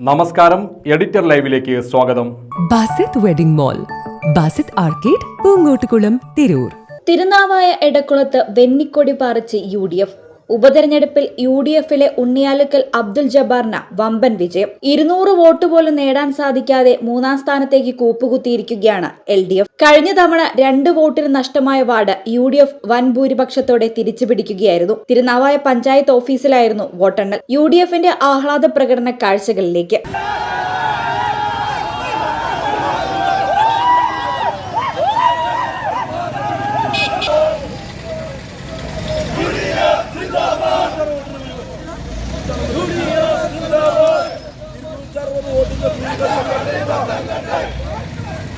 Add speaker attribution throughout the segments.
Speaker 1: നമസ്കാരം എഡിറ്റർ ലൈവിലേക്ക് സ്വാഗതം.
Speaker 2: Basith wedding mall Basith arcade Poongottukulam Tirur.
Speaker 3: Thirunavaya എടക്കുളത്ത് വെന്നിക്കൊടി പാറിച്ച് യു ഡി എഫ് ഉപതെരഞ്ഞെടുപ്പിൽ യു ഡി എഫിലെ ഉണ്ണിയാലുക്കൽ അബ്ദുൽ ജബ്ബാറിന് വമ്പൻ വിജയം. ഇരുന്നൂറ് വോട്ട് പോലും നേടാൻ സാധിക്കാതെ മൂന്നാം സ്ഥാനത്തേക്ക് കൂപ്പുകുത്തിയിരിക്കുകയാണ് എൽ ഡി എഫ് കഴിഞ്ഞ തവണ രണ്ട് വോട്ടിന് നഷ്ടമായ വാർഡ് യു ഡി എഫ് വൻ ഭൂരിപക്ഷത്തോടെ തിരിച്ചുപിടിക്കുകയായിരുന്നു. തിരുനാവായ പഞ്ചായത്ത് ഓഫീസിലായിരുന്നു വോട്ടെണ്ണൽ. യു ഡി എഫിന്റെ ആഹ്ലാദ പ്രകടന കാഴ്ചകളിലേക്ക്.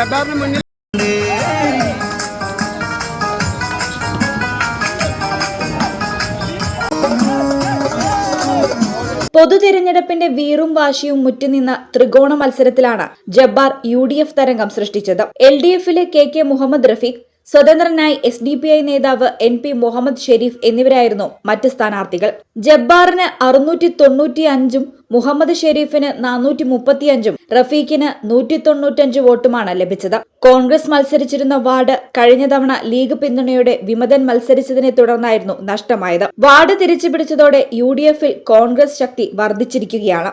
Speaker 4: മുന്നിൽ
Speaker 3: പൊതു തിരഞ്ഞെടുപ്പിന്റെ വീറും വാശിയും മുറ്റുനിന്ന ത്രികോണ മത്സരത്തിലാണ് ജബ്ബാർ യു ഡി എഫ് തരംഗം സൃഷ്ടിച്ചത്. എൽ ഡി എഫിലെ കെ കെ മുഹമ്മദ് റഫീഖ് സ്വതന്ത്രനായി എസ് ഡി പി ഐ നേതാവ് എൻ പി മുഹമ്മദ് ഷെരീഫ് എന്നിവരായിരുന്നു മറ്റ് സ്ഥാനാർത്ഥികൾ. ജബ്ബാറിന് അറുന്നൂറ്റി തൊണ്ണൂറ്റി അഞ്ചും മുഹമ്മദ് ഷെരീഫിന് നാനൂറ്റി മുപ്പത്തിയഞ്ചും റഫീഖിന് നൂറ്റി തൊണ്ണൂറ്റഞ്ച് വോട്ടുമാണ് ലഭിച്ചത്. കോൺഗ്രസ് മത്സരിച്ചിരുന്ന വാർഡ് കഴിഞ്ഞ തവണ ലീഗ് പിന്തുണയോടെ വിമതൻ മത്സരിച്ചതിനെ തുടർന്നായിരുന്നു നഷ്ടമായത്. വാർഡ് തിരിച്ചുപിടിച്ചതോടെ യു കോൺഗ്രസ് ശക്തി വർദ്ധിച്ചിരിക്കുകയാണ്.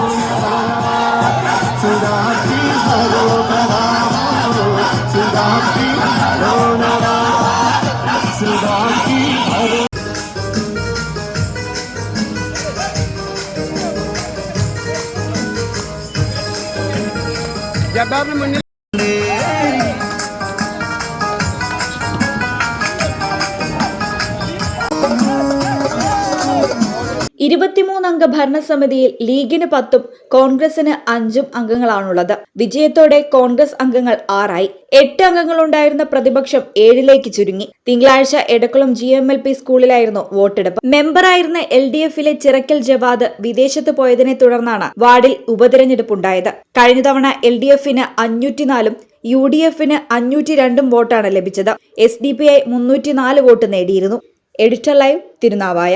Speaker 4: Gabarno Munir
Speaker 3: ഇരുപത്തിമൂന്നംഗ ഭരണസമിതിയിൽ ലീഗിന് പത്തും കോൺഗ്രസിന് അഞ്ചും അംഗങ്ങളാണുള്ളത്. വിജയത്തോടെ കോൺഗ്രസ് അംഗങ്ങൾ ആറായി. എട്ട് അംഗങ്ങളുണ്ടായിരുന്ന പ്രതിപക്ഷം ഏഴിലേക്ക് ചുരുങ്ങി. തിങ്കളാഴ്ച Edakkulam G M L P സ്കൂളിലായിരുന്നു വോട്ടെടുപ്പ്. മെമ്പറായിരുന്ന എൽ ഡി എഫിലെ ചിറക്കൽ ജവാദ് വിദേശത്ത് പോയതിനെ തുടർന്നാണ് വാർഡിൽ ഉപതെരഞ്ഞെടുപ്പുണ്ടായത്. കഴിഞ്ഞ തവണ എൽ ഡി എഫിന് അഞ്ഞൂറ്റിനാലും യു ഡി എഫിന് അഞ്ഞൂറ്റി രണ്ടും വോട്ടാണ് ലഭിച്ചത്. എസ് ഡി പി ഐ മുന്നൂറ്റിനാല് വോട്ട് നേടിയിരുന്നു. Editor live Thirunavaya